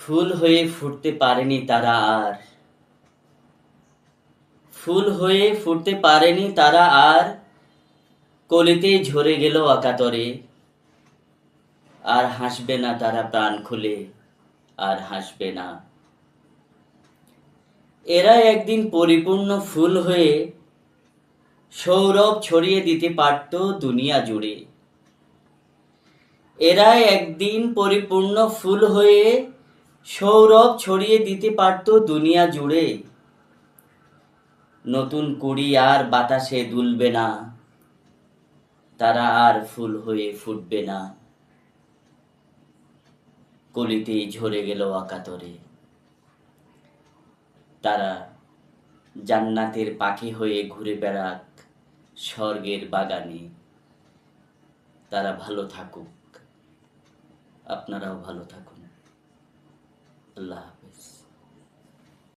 ফুল হয়ে ফুটতে পারেনি তারা আর। ফুল হয়ে ফুটতে পারেনি তারা আর, কলিতেই ঝরে গেল অকাতরে। আর হাসবে না তারা প্রাণ খুলে, আর হাসবে না। এরা একদিন পরিপূর্ণ ফুল হয়ে সৌরভ ছড়িয়ে দিতে পারত দুনিয়া জুড়ে। এরা একদিন পরিপূর্ণ ফুল হয়ে সৌরভ ছড়িয়ে দিতে পারত দুনিয়া জুড়ে। নতুন কুড়ি আর বাতাসে দুলবে না। তারা আর ফুল হয়ে ফুটবে না। কলিতেই ঝরে গেল অকাতরে তারা জান্নাতের পাখি হয়ে ঘুরে বেড়াক স্বর্গের বাগানে। তারা ভালো থাকুক। আপনারাও ভালো থাকুন। আল্লাহ হাফেজ